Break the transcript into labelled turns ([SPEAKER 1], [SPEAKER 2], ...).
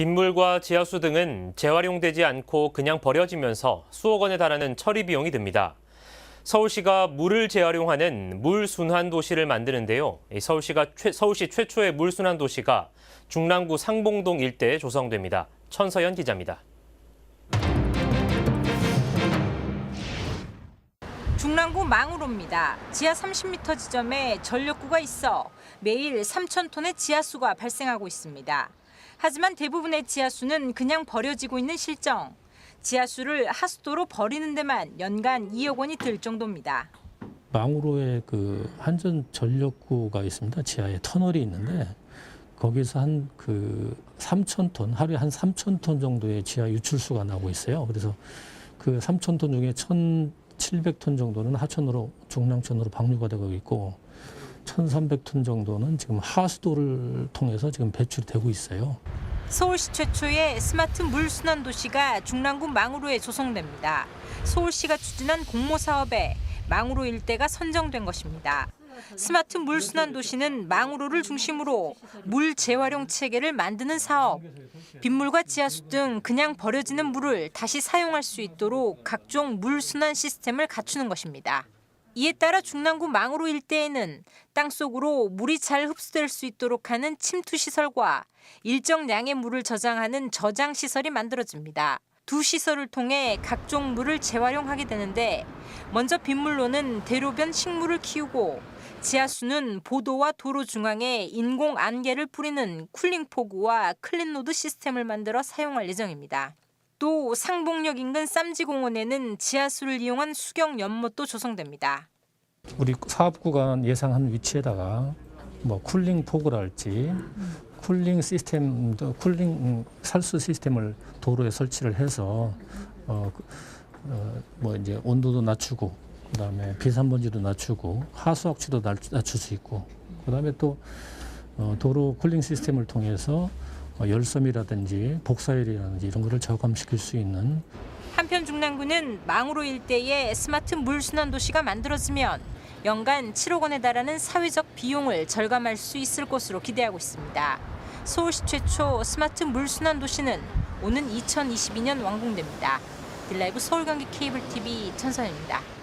[SPEAKER 1] 빗물과 지하수 등은 재활용되지 않고 그냥 버려지면서 수억 원에 달하는 처리 비용이 듭니다. 서울시가 물을 재활용하는 물순환 도시를 만드는데요. 이 서울시가 최- 서울시 최초의 물순환 도시가 중랑구 상봉동 일대에 조성됩니다. 천서연 기자입니다.
[SPEAKER 2] 중랑구 망우로입니다. 지하 30m 지점에 전력구가 있어 매일 3천 톤의 지하수가 발생하고 있습니다. 하지만 대부분의 지하수는 그냥 버려지고 있는 실정. 지하수를 하수도로 버리는 데만 연간 2억 원이 들 정도입니다.
[SPEAKER 3] 망우로에 그 한전 전력구가 있습니다. 지하에 터널이 있는데 거기서 한 그 3천 톤 하루에 한 3천 톤 정도의 지하 유출수가 나오고 있어요. 그래서 그 3천 톤 중에 1,700톤 정도는 하천으로 중랑천으로 방류가 되고 있고 1,300톤 정도는 지금 하수도를 통해서 지금 배출이 되고 있어요.
[SPEAKER 2] 서울시 최초의 스마트 물순환 도시가 중랑구 망우로에 조성됩니다. 서울시가 추진한 공모 사업에 망우로 일대가 선정된 것입니다. 스마트 물순환 도시는 망우로를 중심으로 물 재활용 체계를 만드는 사업. 빗물과 지하수 등 그냥 버려지는 물을 다시 사용할 수 있도록 각종 물순환 시스템을 갖추는 것입니다. 이에 따라 중랑구 망우로 일대에는 땅속으로 물이 잘 흡수될 수 있도록 하는 침투 시설과 일정 양의 물을 저장하는 저장 시설이 만들어집니다. 두 시설을 통해 각종 물을 재활용하게 되는데 먼저 빗물로는 대로변 식물을 키우고 지하수는 보도와 도로 중앙에 인공 안개를 뿌리는 쿨링 포구와 클린로드 시스템을 만들어 사용할 예정입니다. 또 상봉역 인근 쌈지공원에는 지하수를 이용한 수경 연못도 조성됩니다.
[SPEAKER 3] 우리 사업 구간 예상한 위치에다가 뭐 쿨링 포그랄지 쿨링 시스템도 쿨링 음, 살수 시스템을 도로에 설치를 해서 어, 그, 어, 뭐 이제 온도도 낮추고 그다음에 비산먼지도 낮추고 하수 악취도 낮- 낮출 수 있고 그다음에 또 어, 도로 쿨링 시스템을 통해서 어, 열섬이라든지 복사열이라든지 이런 거를 저감시킬 수 있는
[SPEAKER 2] 한편 중랑구는 망우로 일대에 스마트 물순환 도시가 만들어지면 연간 7억 원에 달하는 사회적 비용을 절감할 수 있을 것으로 기대하고 있습니다. 서울시 최초 스마트 물순환 도시는 오는 2022년 완공됩니다. 딜라이브 서울경기 케이블 TV 천선입니다.